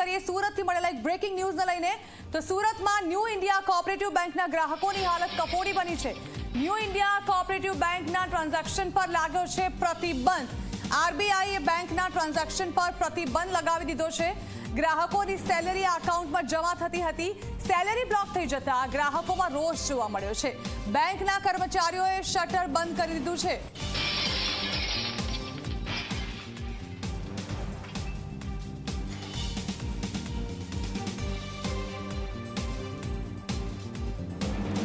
કરીએ સુરતથી મળેલા એક બ્રેકિંગ ન્યૂઝને લઈને. તો સુરતમાં ન્યૂ ઇન્ડિયા કોઓપરેટિવ બેંકના ગ્રાહકોની હાલત કફોડી બની છે. ન્યૂ ઇન્ડિયા કોઓપરેટિવ બેંકના ટ્રાન્ઝેક્શન પર લાગ્યો છે પ્રતિબંધ. આરબીઆઈએ બેંકના ટ્રાન્ઝેક્શન પર પ્રતિબંધ લગાવી દીધો છે. ગ્રાહકોની સેલરી અકાઉન્ટમાં જમા થતી હતી. સેલરી બ્લોક થઈ જતા ગ્રાહકોમાં રોષ જોવા મળ્યો છે. બેંકના કર્મચારીઓએ શટર બંધ કરી દીધું છે.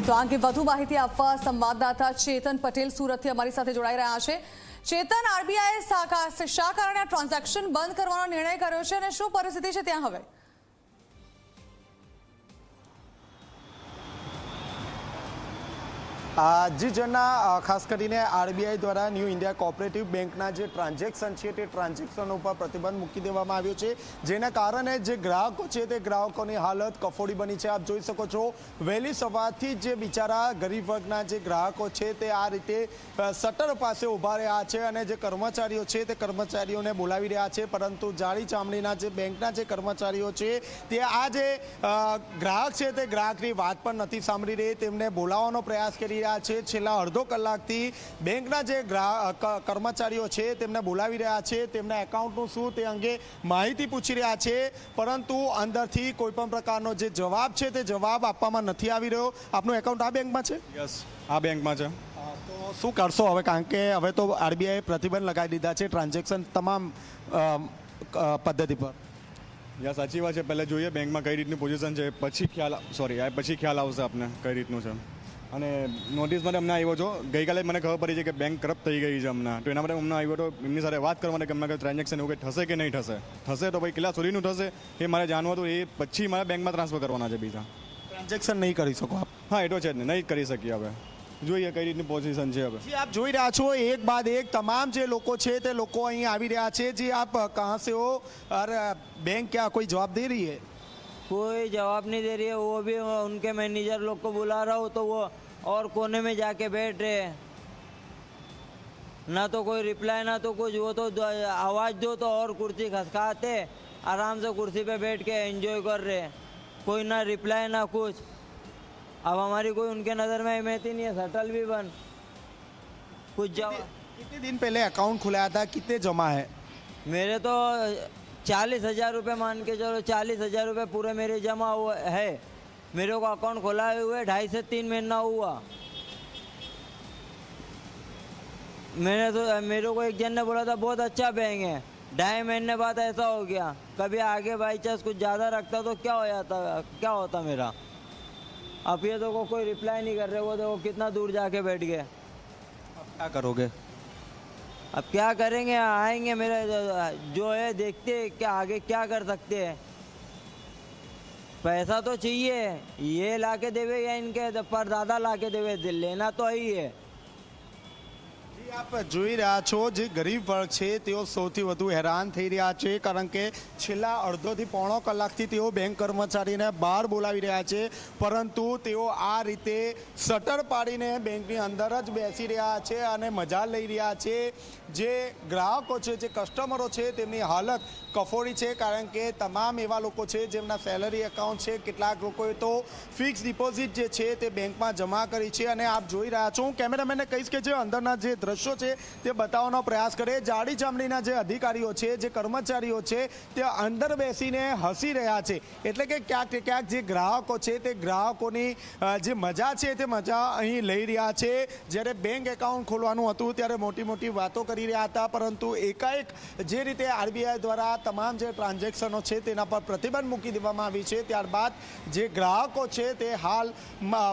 તો આ વધુ માહિતી આપવા સંવાદદાતા ચેતન પટેલ સુરતથી અમારી સાથે જોડાઈ રહ્યા છે. ચેતન આરબીઆઈ શા કારણે ટ્રાન્ઝેક્શન બંધ કરવાનો નિર્ણય કર્યો છે અને શું પરિસ્થિતિ છે ત્યાં હવે? જી જના ખાસ કરીને આરબીઆઈ દ્વારા ન્યૂ ઇન્ડિયા કોઓપરેટિવ બેંકના જે ટ્રાન્ઝેક્શન છે તે ટ્રાન્ઝેક્શન ઉપર પ્રતિબંધ મૂકી દેવામાં આવ્યો છે. જેના કારણે જે ગ્રાહકો છે તે ગ્રાહકોની હાલત કફોડી બની છે. આપ જોઈ શકો છો, વહેલી સવારથી જ બિચારા ગરીબ વર્ગના જે ગ્રાહકો છે તે આ રીતે સટર પાસે ઊભા રહ્યા છે અને જે કર્મચારીઓ છે તે કર્મચારીઓને બોલાવી રહ્યા છે. પરંતુ જાળી ચામડીના જે બેંકના જે કર્મચારીઓ છે તે આ જે ગ્રાહક છે તે ગ્રાહકની વાત પણ નથી સાંભળી રહી. તેમને બોલાવવાનો પ્રયાસ કરી રહ્યા છે. છેલ્લા અડધો કલાકથી બેંકના જે કર્મચારીઓ છે તેમને બોલાવી રહ્યા છે. તેમના એકાઉન્ટનું શું તે અંગે માહિતી પૂછી રહ્યા છે. પરંતુ અંદરથી કોઈ પણ પ્રકારનો જે જવાબ છે તે જવાબ આપવામાં નથી આવી રહ્યો. આપનું એકાઉન્ટ આ બેંકમાં છે? યસ આ બેંકમાં છે. તો શું કરશો હવે? કારણ કે હવે તો આરબીઆઈ પ્રતિબંધ લગાવી દીધા છે ટ્રાન્ઝેક્શન તમામ પદ્ધતિ પર. યા સાચી વાત છે. પહેલાં જોઈએ બેંકમાં કઈ રીતની પોઝિશન છે. પછી ખ્યાલ સોરી આ પછી ખ્યાલ આવશે આપને કઈ રીતનું છે. અને નોટિસ માટે અમને આવ્યો છો. ગઈકાલે મને ખબર પડી છે કે બેંક કરપ્ટ થઈ ગઈ છે હમણાં. તો એના માટે હમણાં આવ્યો હતો એમની સાથે વાત કરવા માટે કે અમને ટ્રાન્ઝેક્શન એવું કંઈ થશે કે નહીં થશે? થશે તો ભાઈ કેટલા સુધીનું થશે? એ મારે જાણવું હતું. એ પછી મારે બેંકમાં ટ્રાન્સફર કરવાના છે બીજા. ટ્રાન્ઝેક્શન નહીં કરી શકો આપ? હા એ તો છે જ નહીં કરી શકીએ હવે. જોઈએ કઈ રીતની પોઝિશન છે હવે. આપ જોઈ રહ્યા છો એક બાદ એક તમામ જે લોકો છે તે લોકો અહીં આવી રહ્યા છે. જે આપ કહા સે અરે બેંક ક્યાં કોઈ જવાબ દે રહી હૈ? कोई जवाब नहीं दे रही है। वो भी उनके मैनेजर लोग को बुला रहा हो तो वो और कोने में जाके बैठ रहे हैं। ना तो कोई रिप्लाई ना तो कुछ। वो तो आवाज़ दो तो और कुर्सी खसकाते आराम से कुर्सी पे बैठ के एंजॉय कर रहे हैं। कोई ना रिप्लाई ना कुछ। अब हमारी कोई उनके नज़र में अहमियत ही नहीं है। सटल भी बन। कुछ जवाब कितने दिन पहले अकाउंट खुलाया था? कितने जमा है? मेरे तो चालीस हज़ार रुपये मान के चलो, चालीस हज़ार रुपये पूरे मेरे जमा हुए है। मेरे को अकाउंट खोलाए हुए ढाई से तीन महीना हुआ। मैंने तो मेरे को एक जन ने बोला था, बहुत अच्छा बैंक है। ढाई महीने बाद ऐसा हो गया। कभी आगे बाई चांस कुछ ज़्यादा रखता तो क्या हो जाता, क्या होता मेरा? अब ये तो को कोई रिप्लाई नहीं कर रहे, वो देखो कितना दूर जाके बैठ गए। क्या करोगे? अब क्या करेंगे? आएँगे मेरे जो है, देखते हैं क्या आगे क्या कर सकते हैं। पैसा तो चाहिए। ये लाके देवे या इनके, पर दादा ला के देवे, लेना तो ही है। આપ જોઈ રહ્યા છો જે ગરીબ વર્ગ છે, તેઓ સૌથી વધુ હેરાન થઈ રહ્યા છે, કારણ કે છેલ્લા અડધોથી પોણો કલાકથી તેઓ બેંક કર્મચારીને બહાર બોલાવી રહ્યા છે, પરંતુ તેઓ આ રીતે શટર પાડીને બેંકની અંદર જ બેસી રહ્યા છે અને મજા લઈ રહ્યા છે. જે ગ્રાહકો છે, જે કસ્ટમરો છે, તેમની હાલત કફોડી છે, કારણ કે તમામ એવા લોકો છે જેમના સેલરી એકાઉન્ટ છે, કેટલાક લોકોએ તો ફિક્સ ડિપોઝિટ જે છે તે બેંકમાં જમા કરી છે અને આપ જોઈ રહ્યા છો હું કેમેરામેનને કહીશ કે જે અંદરના જે દ્રશ્યો છે તે બતાવવાનો પ્રયાસ કરે. જાડી ચામડીના જે અધિકારીઓ છે, જે કર્મચારીઓ છે, તે અંદર બેસીને હસી રહ્યા છે. એટલે કે ક્યાંક ક્યાંક જે ગ્રાહકો છે તે ગ્રાહકોની જે મજા છે તે મજા અહીં લઈ રહ્યા છે. જ્યારે બેંક એકાઉન્ટ ખોલવાનું હતું ત્યારે મોટી મોટી વાતો કરી રહ્યા હતા, પરંતુ એકાએક જે રીતે આરબીઆઈ દ્વારા તમામ જે ટ્રાન્ઝેક્શનો છે તેના પર પ્રતિબંધ મૂકી દેવામાં આવી છે. ત્યારબાદ જે ગ્રાહકો છે તે હાલ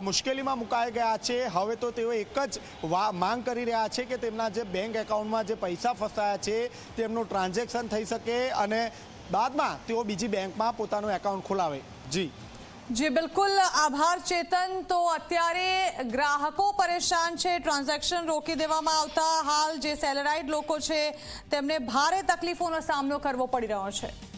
મુશ્કેલીમાં મુકાઈ ગયા છે. હવે તો તેઓ એક જ માંગ કરી રહ્યા છે કે તેમના જે બેંક એકાઉન્ટમાં જે પૈસા ફસાયા છે તેમનું ટ્રાન્ઝેક્શન થઈ શકે અને બાદમાં તેઓ બીજી બેંકમાં પોતાનું એકાઉન્ટ ખોલાવે. જી. જી, બિલકુલ. આભાર, ચેતન. તો અત્યારે ગ્રાહકો પરેશાન છે. ટ્રાન્ઝેક્શન રોકી દેવામાં આવતા હાલ જે સેલેરાઇડ લોકો છે, તેમને ભારે તકલીફોનો સામનો કરવો પડી રહ્યો છે.